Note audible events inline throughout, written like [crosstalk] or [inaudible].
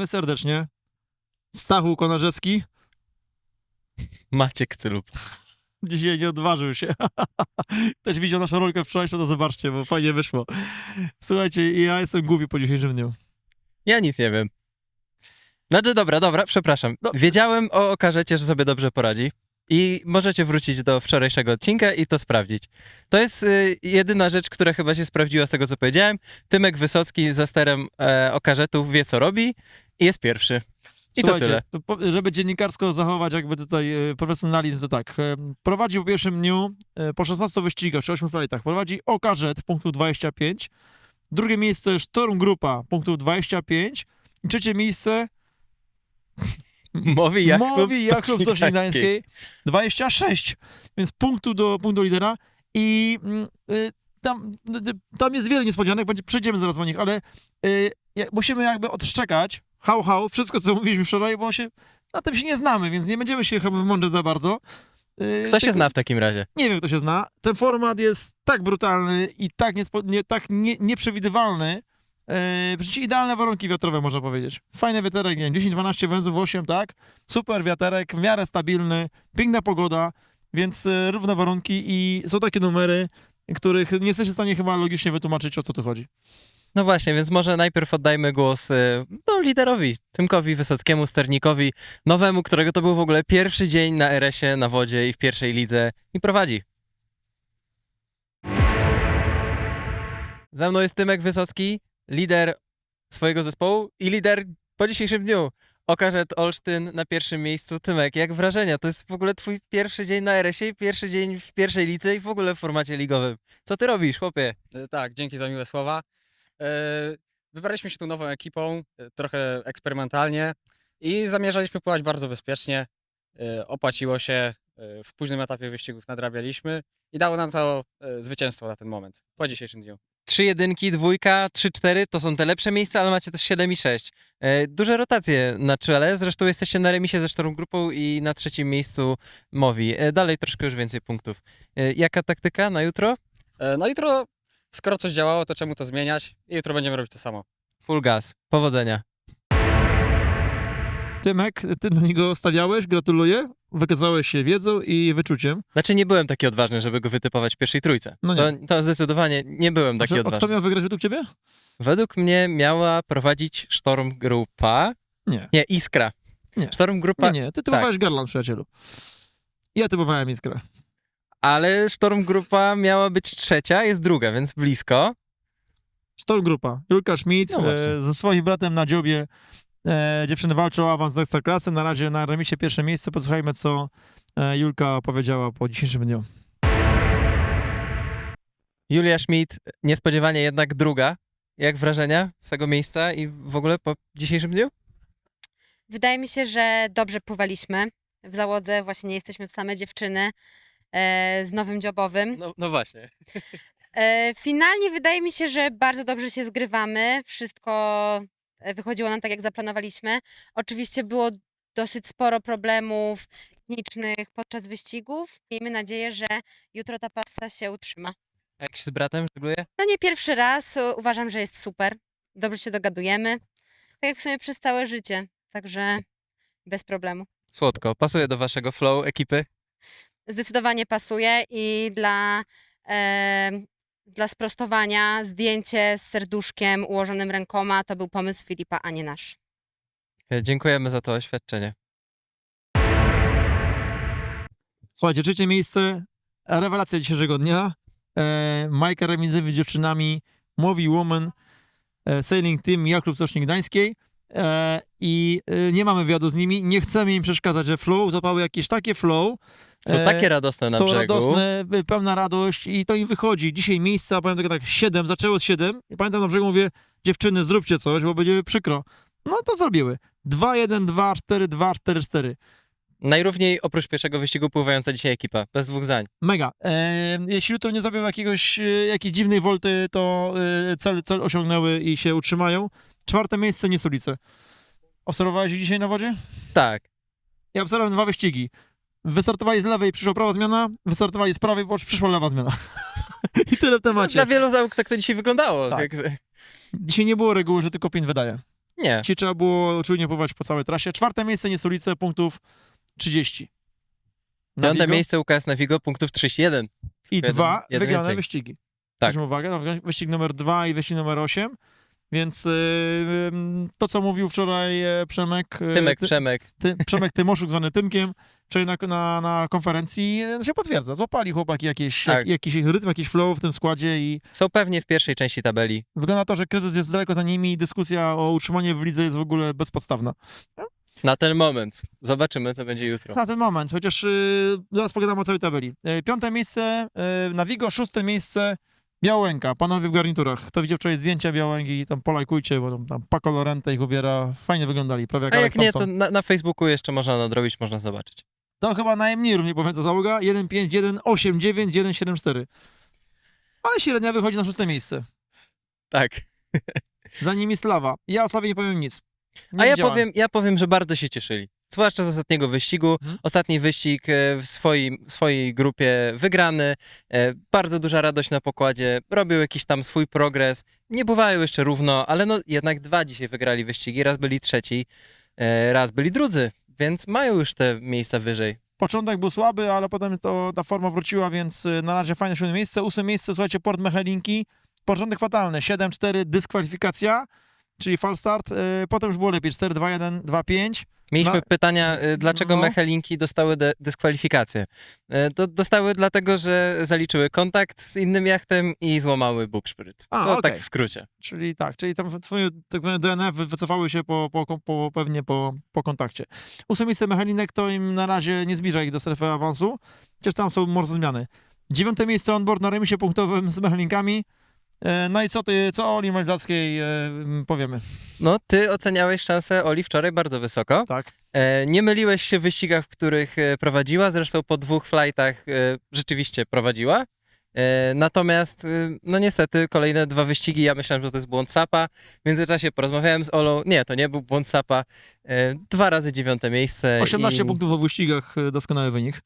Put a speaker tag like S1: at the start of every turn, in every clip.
S1: Witamy serdecznie. Stachu Konarzewski.
S2: Maciek Cylub.
S1: Dzisiaj nie odważył się. [laughs] Ktoś widział naszą rolkę wczorajszą, to zobaczcie, bo fajnie wyszło. Słuchajcie, ja jestem głupi po dzisiejszym dniu.
S2: Ja nic nie wiem. Znaczy, dobra, dobra, przepraszam.
S1: No.
S2: Wiedziałem o okażecie, że sobie dobrze poradzi. I możecie wrócić do wczorajszego odcinka i to sprawdzić. To jest y, jedyna rzecz, która chyba się sprawdziła z tego, co powiedziałem. Tymek Wysocki za sterem e, okażetów wie, co robi i jest pierwszy. I to tyle.
S1: to po- żeby dziennikarsko zachować jakby tutaj e, profesjonalizm, to tak. e, Prowadzi po pierwszym dniu, e, po 16 wyścigach czy 8 flightach, prowadzi Okarzet punktów 25. Drugie miejsce Sztorm Grupa punktów 25. I trzecie miejsce
S2: Mowi jak
S1: Mowi Jakub Stocznik Gdańskiej 26, więc punktu do punktu lidera i mm, y, tam, y, tam jest wiele niespodzianek, będzie, przejdziemy zaraz o nich, ale y, musimy jakby odszczekać hał, hał, wszystko co mówiliśmy wczoraj, bo się, na tym się nie znamy, więc nie będziemy się chyba wymądrzeć za bardzo. Y,
S2: Kto się
S1: tylko-
S2: zna w takim razie?
S1: Nie wiem, kto się zna. Ten format jest tak brutalny i tak, niespo, nie, tak nie, nieprzewidywalny, Yy, przecież idealne warunki wiatrowe, można powiedzieć. Fajny wiaterek, nie wiem, 10-12 węzłów, 8, tak? Super wiaterek, w miarę stabilny, piękna pogoda, więc yy, równe warunki i są takie numery, których nie jesteś w stanie chyba logicznie wytłumaczyć, o co tu chodzi.
S2: No właśnie, więc może najpierw oddajmy głos y, no, liderowi, Tymkowi Wysockiemu, Sternikowi, nowemu, którego to był w ogóle pierwszy dzień na RS-ie, na wodzie i w pierwszej lidze i prowadzi. Za mną jest Tymek Wysocki, lider swojego zespołu i lider po dzisiejszym dniu. Okażet Olsztyn na pierwszym miejscu. Tymek, jak wrażenia? To jest w ogóle twój pierwszy dzień na RS-ie, pierwszy dzień w pierwszej lidze i w ogóle w formacie ligowym. Co ty robisz, chłopie?
S3: E, Tak, dzięki za miłe słowa. E, Wybraliśmy się tu nową ekipą, e, trochę eksperymentalnie i zamierzaliśmy pływać bardzo bezpiecznie. Opłaciło się, w późnym etapie wyścigów nadrabialiśmy i dało nam to zwycięstwo na ten moment, po dzisiejszym dniu.
S2: Trzy jedynki, dwójka, trzy, cztery to są te lepsze miejsca, ale macie też 7 i 6. E, duże rotacje na czele, zresztą jesteście na remisie ze Sztorm Grupą i na trzecim miejscu Mowi. E, dalej troszkę już więcej punktów. E, jaka taktyka na jutro?
S3: E, No jutro, skoro coś działało, to czemu to zmieniać? I jutro będziemy robić to samo.
S2: Full gas. Powodzenia.
S1: Tymek, ty na niego stawiałeś, gratuluję, wykazałeś się wiedzą i wyczuciem.
S2: Znaczy nie byłem taki odważny, żeby go wytypować w pierwszej trójce.
S1: No
S2: to, to zdecydowanie nie byłem taki
S1: Znaczy, a kto
S2: odważny.
S1: miał wygrać według ciebie?
S2: Według mnie miała prowadzić Sztorm Grupa.
S1: Nie.
S2: Nie, Iskra.
S1: Nie.
S2: Sztorm Grupa,
S1: Nie, nie, ty typowałeś Garland, przyjacielu. Ja typowałem Iskrę.
S2: ale Sztorm Grupa miała być trzecia, jest druga, więc blisko.
S1: Storm Grupa. Julka Schmidt
S2: No
S1: e, ze swoim bratem na dziobie. E, dziewczyny walczą o awans do Ekstraklasy. Na razie na remisie pierwsze miejsce. Posłuchajmy, co e, Julka powiedziała po dzisiejszym dniu.
S2: Julia Schmidt, niespodziewanie jednak druga. Jak wrażenia z tego miejsca i w ogóle po dzisiejszym dniu?
S4: Wydaje mi się, że dobrze pływaliśmy. W załodze właśnie nie jesteśmy w same dziewczyny e, z nowym dziobowym.
S2: No, no właśnie.
S4: E, finalnie wydaje mi się, że bardzo dobrze się zgrywamy. Wszystko wychodziło nam tak, jak zaplanowaliśmy. Oczywiście było dosyć sporo problemów technicznych podczas wyścigów. Miejmy nadzieję, że jutro ta pasta się utrzyma.
S2: A jak się z bratem żegluje?
S4: No nie pierwszy raz, uważam, że jest super. Dobrze się dogadujemy. Tak jak w sumie przez całe życie. Także bez problemu.
S2: Słodko. Pasuje do waszego flow ekipy?
S4: zdecydowanie pasuje i dla, e, dla sprostowania zdjęcie z serduszkiem ułożonym rękoma to był pomysł Filipa, a nie nasz.
S2: E, Dziękujemy za to oświadczenie.
S1: Słuchajcie, trzecie miejsce. Rewelacja dzisiejszego dnia. E, Majka remizowi z dziewczynami Mowi Woman e, Sailing Team Jakub Stocznik Gdańskiej. E, I e, nie mamy wywiadu z nimi. Nie chcemy im przeszkadzać, że flow zapały jakieś takie flow.
S2: Są
S1: E,
S2: takie radosne na
S1: są
S2: brzegu.
S1: radosne, y, pełna radość i to im wychodzi. Dzisiaj miejsca, tylko tak, 7, zaczęło z 7 i pamiętam na brzegu mówię, dziewczyny zróbcie coś, bo będzie przykro. No to zrobiły. 2, 1, 2, 4, 2, 4, 4.
S2: Najrówniej oprócz pierwszego wyścigu pływająca dzisiaj ekipa. Bez dwóch zdań.
S1: Mega. E, jeśli jutro nie zrobią jakiegoś, e, jakiejś dziwnej wolty, to e, cel, cel osiągnęły i się utrzymają. Czwarte miejsce Niesulice. Obserwowałeś ich dzisiaj na wodzie?
S2: Tak.
S1: Ja obserwowałem dwa wyścigi. Wystartowali z lewej, przyszła prawa zmiana, wystartowali z prawej, przyszła lewa zmiana. [laughs] I tyle w temacie.
S2: Dla wielu załóg tak to dzisiaj wyglądało.
S1: Tak.
S2: Jakby.
S1: Dzisiaj nie było reguły, że tylko 5 wydaje.
S2: Nie.
S1: Ci trzeba było czujnie pływać po całej trasie. Czwarte miejsce Niesulice, punktów 30. Na
S2: Piąte miejsce UKS na Vigo, punktów 31.
S1: I
S2: jeden-
S1: dwa
S2: jeden
S1: wygrane
S2: więcej.
S1: wyścigi.
S2: Tak.
S1: Zwróćmy uwagę, no, wyścig numer dwa i wyścig numer 8. Więc yy, to, co mówił wczoraj e, Przemek, e,
S2: Tymek,
S1: ty,
S2: Przemek.
S1: ty, Przemek Tymoszuk, zwany Tymkiem, wczoraj na, na, na konferencji e, się potwierdza. Złapali chłopaki jakieś,
S2: Tak.
S1: jak, jakiś rytm, jakiś flow w tym składzie i
S2: Są pewnie w pierwszej części tabeli.
S1: wygląda to, że kryzys jest daleko za nimi i dyskusja o utrzymaniu w lidze jest w ogóle bezpodstawna.
S2: Na ten moment. Zobaczymy, co będzie jutro.
S1: Na ten moment, chociaż yy, zaraz pogadamy o całej tabeli. Yy, piąte miejsce yy, na Vigo, szóste miejsce Białęka, panowie w garniturach. Kto widział wczoraj zdjęcia Białęgi, tam polajkujcie, bo tam, tam Paco Lorente ich ubiera. Fajnie wyglądali, prawie jak
S2: A jak nie, to
S1: Thompson.
S2: na, na Facebooku jeszcze można nadrobić, można zobaczyć.
S1: To chyba najmniej równie powiedz załoga. 1-5, 1-8-9, 1-7-4. Ale średnia wychodzi na szóste miejsce.
S2: Tak.
S1: Za nimi Slawa. Ja o Slawie nie powiem nic. Nie
S2: A ja
S1: widziałem.
S2: powiem, ja powiem, że bardzo się cieszyli. Zwłaszcza z ostatniego wyścigu.
S1: Mhm.
S2: Ostatni wyścig e, w swoim, swojej grupie wygrany. e, Bardzo duża radość na pokładzie. Robił jakiś tam swój progres. Nie bywają jeszcze równo, ale no jednak dwa dzisiaj wygrali wyścigi. Raz byli trzeci, e, raz byli drudzy. Więc mają już te miejsca wyżej.
S1: Początek był słaby, ale potem to, ta forma wróciła, więc na razie fajne siódme miejsce. Ósme miejsce, słuchajcie, Port Mechelinki. Początek fatalny, 7-4, dyskwalifikacja, czyli fall start. Y, Potem już było lepiej, 4-2-1, 2-5.
S2: Mieliśmy
S1: No,
S2: pytania, e, dlaczego
S1: no.
S2: mechelinki dostały de- dyskwalifikację. To dostały dlatego, że zaliczyły kontakt z innym jachtem i złamały bukszpryt.
S1: A,
S2: To
S1: okej.
S2: tak w skrócie.
S1: Czyli tak, czyli tam swoje tak zwane DNF wy- wycofały się po, po, po, pewnie po, po kontakcie. Ósme miejsce Mechelinek to im na razie nie zbliża ich do strefy awansu, chociaż tam są może zmiany. Dziewiąte miejsce onboard na remisie punktowym z Mechelinkami. E, No i co ty, co o Oli Malzackiej e, powiemy,
S2: No, ty oceniałeś szansę Oli wczoraj bardzo wysoko.
S1: tak?
S2: E, nie myliłeś się w wyścigach, w których prowadziła, zresztą po dwóch flightach rzeczywiście prowadziła. E, natomiast, e, no niestety, kolejne dwa wyścigi, ja myślałem, że to jest błąd Sapa. W międzyczasie porozmawiałem z Olą. Nie, to nie był błąd Sapa. E, dwa razy dziewiąte miejsce.
S1: 18
S2: i...
S1: punktów w wyścigach, e, doskonały wynik.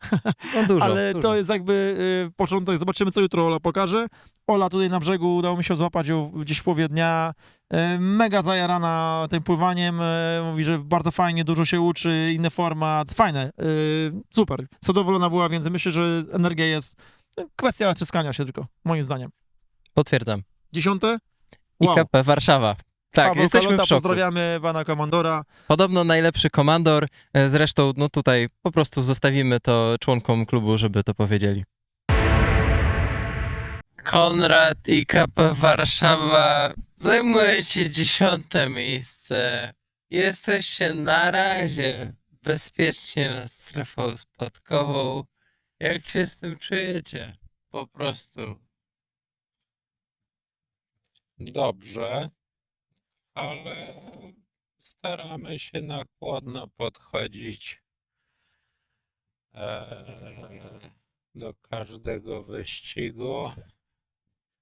S2: No dużo, [laughs]
S1: Ale
S2: dużo.
S1: to jest jakby y, początek. Zobaczymy, co jutro Ola pokaże. Ola tutaj na brzegu, udało mi się złapać ją gdzieś w połowie dnia. Y, mega zajarana tym pływaniem. Y, mówi, że bardzo fajnie, dużo się uczy, inny format. Fajne. Y, super. Zadowolona była, więc myślę, że energia jest y, kwestia trzaskania się tylko, moim zdaniem.
S2: Potwierdzam.
S1: Dziesiąte? Wow.
S2: IKP Warszawa. Tak,
S1: Paweł
S2: jesteśmy
S1: Kalota,
S2: w szoku.
S1: Pozdrawiamy pana komandora.
S2: Podobno najlepszy komandor. e, Zresztą, no tutaj po prostu zostawimy to członkom klubu, żeby to powiedzieli. Konrad i KP Warszawa zajmujecie dziesiąte miejsce. Jesteście na razie bezpiecznie nad strefą spadkową. Jak się z tym czujecie? Po prostu.
S5: Dobrze, ale staramy się na chłodno podchodzić e, do każdego wyścigu.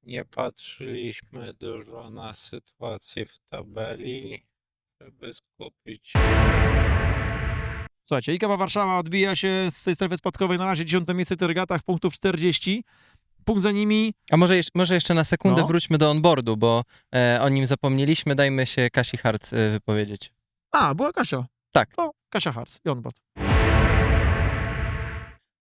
S5: Nie patrzyliśmy dużo na sytuację w tabeli, żeby skupić się
S1: Słuchajcie, IKP Warszawa odbija się z tej strefy spadkowej na razie dziesiąte miejsce w tych regatach, punktów 40. Punkt za nimi
S2: A może, jeż- może jeszcze na sekundę
S1: No.
S2: wróćmy do onboardu, bo e, o nim zapomnieliśmy. Dajmy się Kasi Harc e, wypowiedzieć.
S1: A, była Kasia.
S2: Tak.
S1: To Kasia Harc i onboard.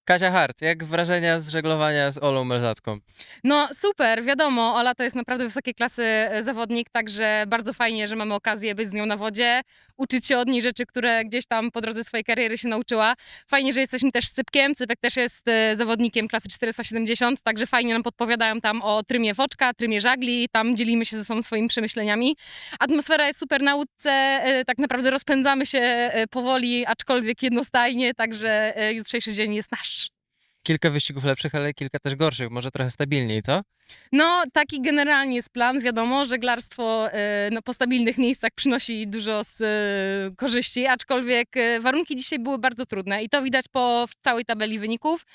S2: Kasia Hart, jak wrażenia z żeglowania z Olą Melzacką?
S6: No super, wiadomo, Ola to jest naprawdę wysokiej klasy e, zawodnik, także bardzo fajnie, że mamy okazję być z nią na wodzie, uczyć się od niej rzeczy, które gdzieś tam po drodze swojej kariery się nauczyła. Fajnie, że jesteśmy też z Cypkiem, Cypek też jest e, zawodnikiem klasy 470, także fajnie nam podpowiadają tam o trymie foczka, trymie żagli, tam dzielimy się ze sobą swoimi przemyśleniami. Atmosfera jest super na łódce, e, tak naprawdę rozpędzamy się powoli, aczkolwiek jednostajnie, także jutrzejszy dzień jest nasz.
S2: Kilka wyścigów lepszych, ale kilka też gorszych, może trochę stabilniej, co?
S6: No, taki generalnie jest plan. Wiadomo, żeglarstwo e, no, po stabilnych miejscach przynosi dużo z e, korzyści, aczkolwiek e, warunki dzisiaj były bardzo trudne i to widać po całej tabeli wyników.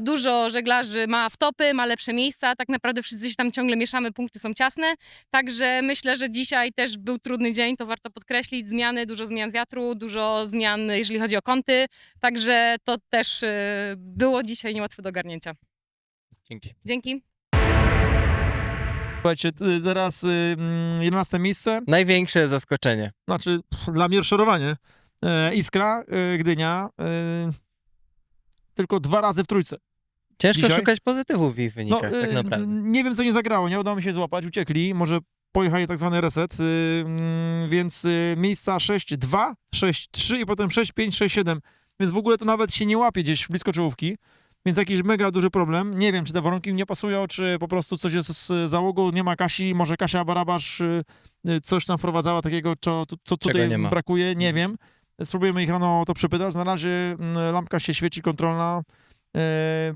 S6: Dużo żeglarzy ma wtopy, ma lepsze miejsca, tak naprawdę wszyscy się tam ciągle mieszamy, punkty są ciasne, także myślę, że dzisiaj też był trudny dzień, to warto podkreślić. Zmiany, dużo zmian wiatru, dużo zmian, jeżeli chodzi o kąty, także to też było dzisiaj niełatwe do ogarnięcia.
S2: Dzięki.
S6: Dzięki.
S1: Słuchajcie, t- teraz y, mm, 11 miejsce,
S2: Największe zaskoczenie.
S1: znaczy pff, dla mnie rozczarowanie. E, Iskra, e, Gdynia, e, tylko dwa razy w trójce.
S2: Ciężko
S1: Dzisiaj?
S2: szukać pozytywów w ich wynikach,
S1: e,
S2: tak naprawdę.
S1: Nie wiem, co nie zagrało, nie udało mi się złapać, uciekli, może pojechali tak zwany reset, y, mm, więc y, miejsca 6-2, 6-3 i potem 6-5, 6-7, więc w ogóle to nawet się nie łapie gdzieś blisko czołówki, więc jakiś mega duży problem. Nie wiem, czy te warunki nie pasują, czy po prostu coś jest z załogą, nie ma Kasi, może Kasia Barabasz y, y, coś tam wprowadzała takiego, co, co, tutaj
S2: nie
S1: brakuje, nie wiem. Spróbujemy ich rano o to przepytać. Na razie mm, lampka się świeci kontrolna,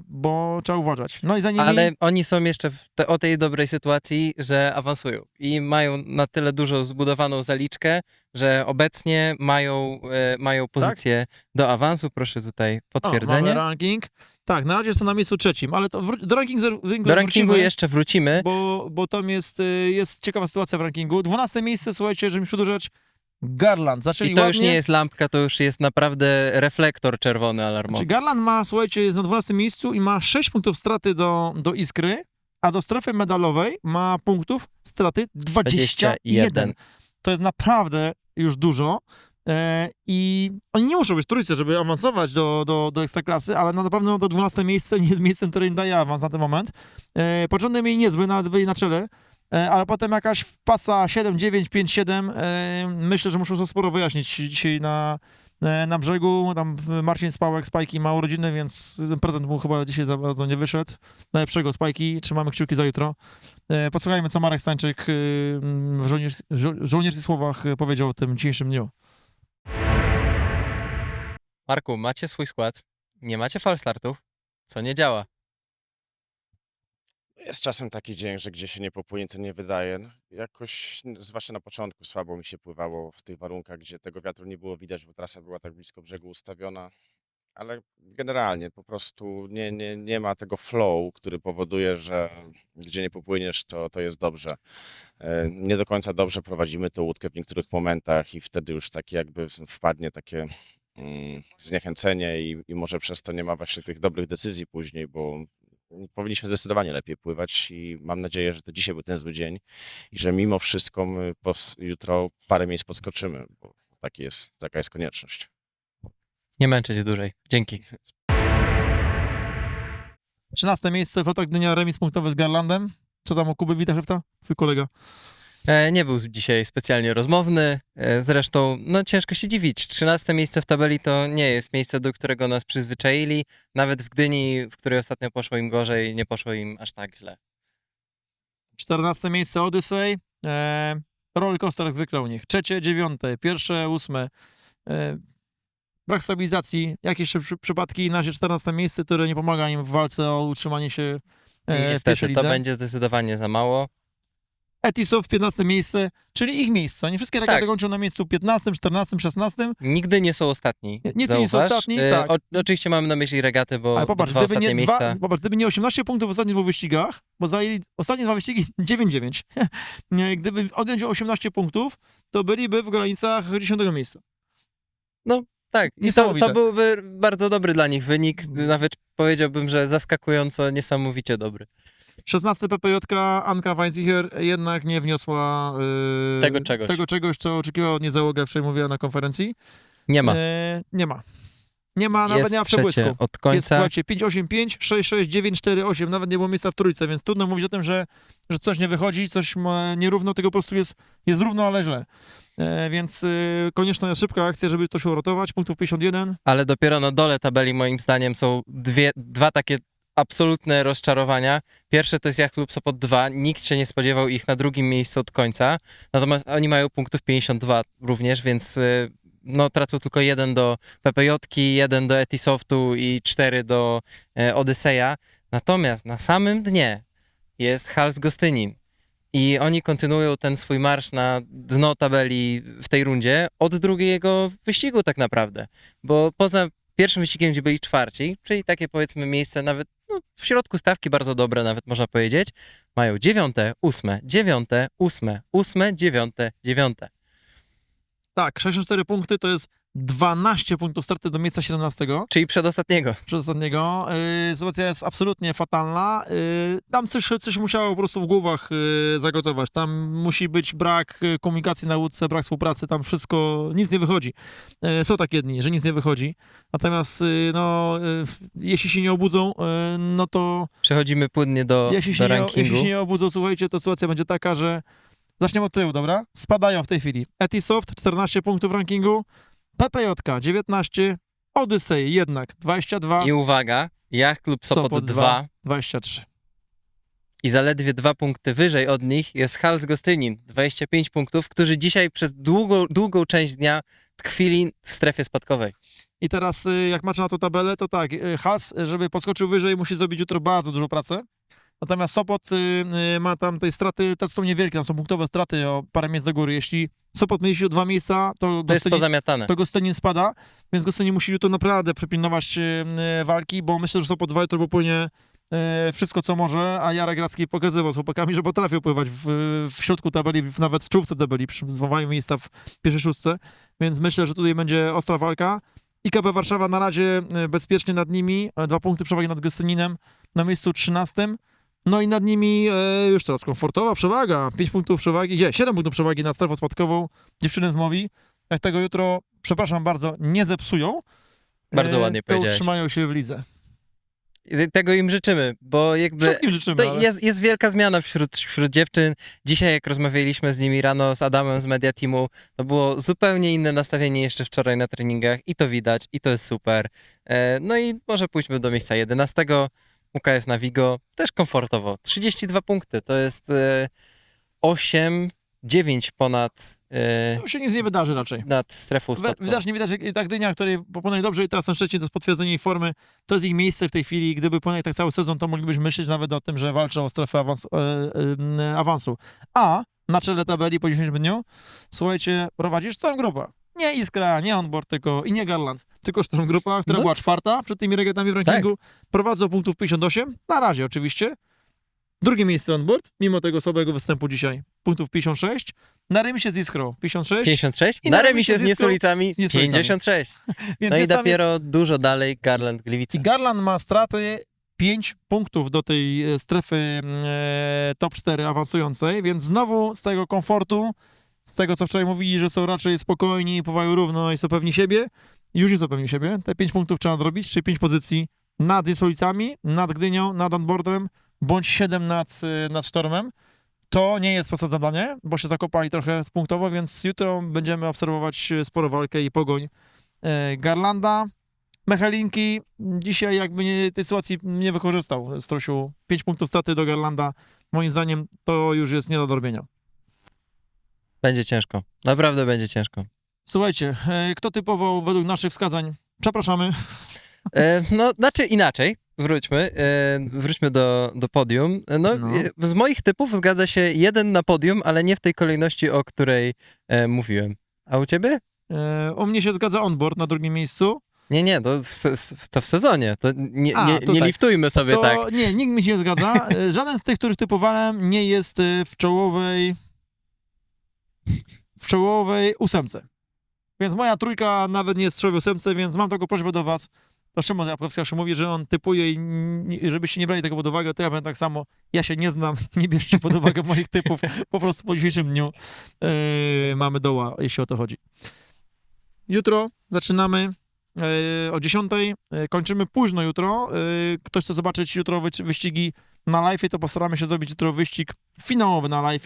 S1: bo trzeba uważać. No i za nimi...
S2: Ale oni są jeszcze te, o tej dobrej sytuacji, że awansują i mają na tyle dużo zbudowaną zaliczkę, że obecnie mają, e, mają pozycję do awansu. Proszę tutaj
S1: O,
S2: potwierdzenie.
S1: mamy ranking. Tak, na razie są na miejscu trzecim, ale to do ranking, rankingu
S2: do rankingu jeszcze wrócimy.
S1: Bo, bo tam jest, y, jest ciekawa sytuacja w rankingu. 12 miejsce, słuchajcie, żeby mi przedłużać, Garland. Zaczęli
S2: I to
S1: ładnie.
S2: już nie jest lampka, to już jest naprawdę reflektor czerwony alarmowy.
S1: Znaczy Garland ma, słuchajcie, jest na 12 miejscu i ma 6 punktów straty do, do Iskry, a do strefy medalowej ma punktów straty 21.
S2: 21.
S1: To jest naprawdę już dużo. E, I oni nie muszą być w trójce, żeby awansować do, do, do ekstraklasy, ale na pewno do 12 miejsce nie jest miejscem, które im daje awans na ten moment. E, początek mieli niezły, nawet byli na czele, ale potem jakaś pasa 7, 9, 5, 7. E, myślę, że muszą to sporo wyjaśnić dzisiaj na, e, na brzegu. Tam Marcin Spałek, Spajki ma urodziny, więc ten prezent mu chyba dzisiaj za bardzo nie wyszedł. Najlepszego Spajki, trzymamy kciuki za jutro. E, Posłuchajmy, co Marek Stańczyk w żołnierz, żo, żołnierskich słowach powiedział o tym dzisiejszym dniu.
S2: Marku, macie swój skład, nie macie falstartów, co nie działa.
S7: Jest czasem taki dzień, że gdzie się nie popłynie, to nie wydaje. No, Jakoś, zwłaszcza na początku, słabo mi się pływało w tych warunkach, gdzie tego wiatru nie było widać, bo trasa była tak blisko brzegu ustawiona. Ale generalnie po prostu nie, nie, nie ma tego flow, który powoduje, że gdzie nie popłyniesz, to, to jest dobrze. E, Nie do końca dobrze prowadzimy tę łódkę w niektórych momentach i wtedy już takie jakby wpadnie takie mm, zniechęcenie i, i może przez to nie ma właśnie tych dobrych decyzji później, bo powinniśmy zdecydowanie lepiej pływać i mam nadzieję, że to dzisiaj był ten zły dzień i że mimo wszystko my jutro parę miejsc podskoczymy, bo taki jest, taka jest konieczność.
S2: Nie męczę cię dłużej. Dzięki.
S1: 13 miejsce, Fotok Gdynia, remis punktowy z Garlandem. Co tam o Kuby Witachewta? Twój kolega.
S2: E, nie był dzisiaj specjalnie rozmowny. E, zresztą, no ciężko się dziwić. 13 miejsce w tabeli to nie jest miejsce, do którego nas przyzwyczaili. Nawet w Gdyni, w której ostatnio poszło im gorzej, nie poszło im aż tak źle.
S1: 14 miejsce Odyssey. E, roller coaster jak zwykle u nich. Trzecie, dziewiąte, pierwsze, ósme. E, brak stabilizacji, jakieś przy, przypadki, na razie 14 miejsce, które nie pomaga im w walce o utrzymanie się e,
S2: Niestety, to będzie zdecydowanie za mało.
S1: Etisów 15 miejsce, czyli ich miejsce. Oni wszystkie regaty
S2: Tak.
S1: kończą na miejscu 15, 14, 16.
S2: Nigdy nie są ostatni.
S1: Nie- nigdy nie są ostatni,
S2: E,
S1: tak.
S2: o, oczywiście mamy na myśli regaty, bo
S1: Ale popatrz,
S2: dwa
S1: gdyby
S2: ostatnie
S1: nie,
S2: miejsca.
S1: dwa, popatrz, gdyby nie 18 punktów w ostatnich dwóch wyścigach, bo zajęli ostatnie dwa wyścigi [laughs] 9-9. [laughs] Nie, gdyby odjąć 18 punktów, to byliby w granicach 10 miejsca.
S2: Tak, i to, to byłby bardzo dobry dla nich wynik. Nawet powiedziałbym, że zaskakująco niesamowicie dobry.
S1: 16 PPJ Anka Weinzicher jednak nie wniosła yy,
S2: Tego czegoś.
S1: tego czegoś, co oczekiwała od niej załoga, na konferencji.
S2: Nie ma.
S1: E, nie ma. Nie ma, nawet
S2: Jest
S1: nie ma przebłysku.
S2: od
S1: Jest,
S2: końca.
S1: słuchajcie, 585, 66948, nawet nie było miejsca w trójce, więc trudno mówić o tym, że, że coś nie wychodzi, coś ma nierówno, tego po prostu jest, jest równo, ale źle. E, więc e, konieczna jest szybka akcja, żeby to się uratować. Punktów 51.
S2: ale dopiero na dole tabeli moim zdaniem są dwie, dwa takie absolutne rozczarowania. Pierwsze to jest Yacht Club Sopot 2. Nikt się nie spodziewał ich na drugim miejscu od końca. Natomiast oni mają punktów 52 również, więc y, no, tracą tylko jeden do PPJ, jeden do Etisoftu i cztery do e, Odyseja. Natomiast na samym dnie jest Hals Gostynin. I oni kontynuują ten swój marsz na dno tabeli w tej rundzie od drugiego wyścigu tak naprawdę. Bo poza pierwszym wyścigiem, gdzie byli czwarci, czyli takie powiedzmy miejsce nawet no, w środku stawki bardzo dobre nawet można powiedzieć, mają dziewiąte, ósme, dziewiąte, ósme, ósme, dziewiąte, dziewiąte.
S1: Tak, 64 punkty to jest 12 punktów straty do miejsca 17
S2: Czyli przedostatniego.
S1: przez ostatniego. Yy, sytuacja jest absolutnie fatalna. Yy, tam coś, coś musiało po prostu w głowach yy, zagotować. Tam musi być brak yy, komunikacji na łódce, brak współpracy, tam wszystko, nic nie wychodzi. Yy, są takie dni, że nic nie wychodzi. Natomiast yy, no, yy, jeśli się nie obudzą, yy, no to
S2: Przechodzimy płynnie do,
S1: jeśli
S2: do
S1: nie,
S2: rankingu.
S1: jeśli się nie obudzą, słuchajcie, to sytuacja będzie taka, że zaczniemy od tyłu, dobra? Spadają w tej chwili Etisoft 14 punktów w rankingu, PPJ 19, Odyssey jednak 22,
S2: I uwaga, Yacht Club Sopot,
S1: Sopot
S2: 2
S1: 2. 23.
S2: i zaledwie dwa punkty wyżej od nich jest Hals Gostynin, 25 punktów, którzy dzisiaj przez długą, długą część dnia tkwili w strefie spadkowej.
S1: I teraz y, jak macie na tą tabelę, to tak, y, Has, y, żeby podskoczył wyżej, musi zrobić jutro bardzo dużo pracy. Natomiast Sopot y, y, ma tam tej straty, te są niewielkie, tam są punktowe straty o parę miejsc do góry. Jeśli Sopot mieści o dwa miejsca, to,
S2: To jest
S1: Gostynin-
S2: pozamiatane.
S1: to Gostynin spada, więc Gostynin musi jutro naprawdę przypilnować y, walki, bo myślę, że Sopot 2 jutro popłynie wszystko, co może, a Jarek Gracki pokazywał z chłopakami, że potrafił pływać w, w środku tabeli, w- nawet w czołówce tabeli, przy złamaniu miejsca w pierwszej szóstce, więc myślę, że tutaj będzie ostra walka. IKB Warszawa na razie bezpiecznie nad nimi, dwa punkty przewagi nad Gostyninem na miejscu 13. No i nad nimi e, już teraz komfortowa przewaga, 5 punktów przewagi, nie, 7 punktów przewagi nad strefą spadkową, dziewczyny z Mowi. Jak tego jutro, przepraszam bardzo, nie zepsują,
S2: Bardzo
S1: e,
S2: ładnie
S1: to
S2: powiedziałeś.
S1: utrzymają się w lidze.
S2: I Tego im życzymy, bo jakby
S1: Wszystkim życzymy,
S2: to
S1: ale...
S2: jest, jest wielka zmiana wśród, wśród dziewczyn. Dzisiaj jak rozmawialiśmy z nimi rano, z Adamem z Media Teamu, to było zupełnie inne nastawienie jeszcze wczoraj na treningach i to widać i to jest super. E, no i może pójdźmy do miejsca 11. UKS na Vigo, też komfortowo. 32 punkty, to jest e, 8, 9 ponad e,
S1: Tu się nic nie wydarzy raczej.
S2: nad strefą spadkową.
S1: Widać, nie widać, że i tak Dynia, której popłynęli dobrze i teraz ten Szczecin to jest potwierdzenie ich formy, to jest ich miejsce w tej chwili. Gdyby płynęli tak cały sezon, to moglibyśmy myśleć nawet o tym, że walczą o strefę awans, e, e, awansu. A na czele tabeli po 10 dniu, słuchajcie, prowadzisz tą grupę. Nie Iskra, nie Onboard, tylko i nie Garland, tylko Storm Grupa, która
S2: No.
S1: była czwarta przed tymi regatami w rankingu. Prowadzą punktów 58, na razie oczywiście. Drugie miejsce Onboard, mimo tego słabego występu dzisiaj, punktów 56. Na remisie z Iskrą 56.
S2: 56
S1: I
S2: na
S1: na
S2: remisie z
S1: remisie z
S2: Niesulicami
S1: z Niesulicami.
S2: 56. [laughs]
S1: Więc
S2: No i
S1: jest tam-
S2: dopiero dużo dalej Garland Gliwice.
S1: I Garland ma straty 5 punktów do tej e, strefy e, top 4 awansującej, więc znowu z tego komfortu, z tego co wczoraj mówili, że są raczej spokojni, pływają równo i są pewni siebie, już nie są pewni siebie. Te 5 punktów trzeba nadrobić, czyli 5 pozycji nad Niesulicami, nad Gdynią, nad onboardem, bądź 7 nad, e, nad Sztormem. To nie jest proste zadanie, bo się zakopali trochę punktowo, więc jutro będziemy obserwować e, sporo walkę i pogoń e, Garlanda. Mechalinki dzisiaj jakby nie, tej sytuacji nie wykorzystał Strosiu. 5 punktów straty do Garlanda, moim zdaniem to już jest nie do dorobienia.
S2: Będzie ciężko. Naprawdę będzie ciężko.
S1: Słuchajcie, e, kto typował według naszych wskazań? Przepraszamy.
S2: E, no, znaczy inaczej. Wróćmy. E, wróćmy do, do podium. No,
S1: No.
S2: z moich typów zgadza się jeden na podium, ale nie w tej kolejności, o której mówiłem. A u ciebie?
S1: U mnie się zgadza onboard na drugim miejscu.
S2: Nie, nie, to w, to w sezonie. To nie,
S1: A,
S2: nie, nie liftujmy sobie
S1: To
S2: tak.
S1: nie, nikt mi się nie zgadza. Żaden z tych, których typowałem nie jest w czołowej w czołowej ósemce. Więc moja trójka nawet nie jest w czołowej ósemce, więc mam taką prośbę do was. To Szymon Jabłkowski zawsze mówi, że on typuje i żebyście nie brali tego pod uwagę, to ja będę tak samo. Ja się nie znam, [laughs] nie bierzcie pod uwagę [laughs] moich typów. Po prostu po dzisiejszym dniu e, mamy doła, jeśli o to chodzi. Jutro zaczynamy e, o 10. E, kończymy późno jutro. E, ktoś chce zobaczyć jutro wy- wyścigi na live, to postaramy się zrobić jutro wyścig finałowy na live.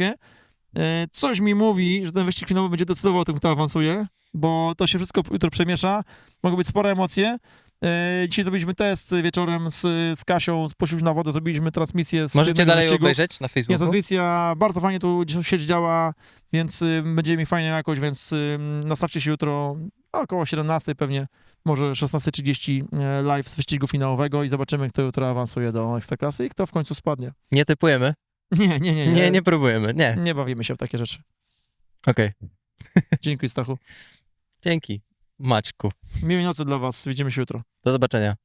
S1: E, coś mi mówi, że ten wyścig finałowy będzie decydował o tym, kto awansuje, bo to się wszystko jutro przemiesza. Mogą być spore emocje. E, Dzisiaj zrobiliśmy test wieczorem z, z Kasią, poszliśmy na wodę, zrobiliśmy transmisję z
S2: Możecie dalej
S1: wyścigu.
S2: obejrzeć na
S1: Jest
S2: Facebooku.
S1: transmisja, bardzo fajnie tu sieć działa, więc y, będzie mi fajnie jakoś, więc y, nastawcie się jutro około 17 pewnie, może 16.30 e, live z wyścigu finałowego i zobaczymy, kto jutro awansuje do Ekstraklasy i kto w końcu spadnie.
S2: Nie typujemy? [laughs]
S1: Nie, nie, nie. Nie,
S2: nie, nie próbujemy, nie.
S1: Nie bawimy się w takie rzeczy.
S2: Okej. [laughs]
S1: Dziękuję, Stachu.
S2: Dzięki, Maćku.
S1: Miłej nocy dla was. Widzimy się jutro.
S2: Do zobaczenia.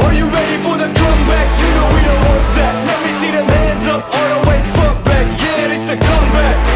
S8: Are you ready for the comeback? You know we don't
S2: want that. Let me see hands up the way back. Yeah, the comeback.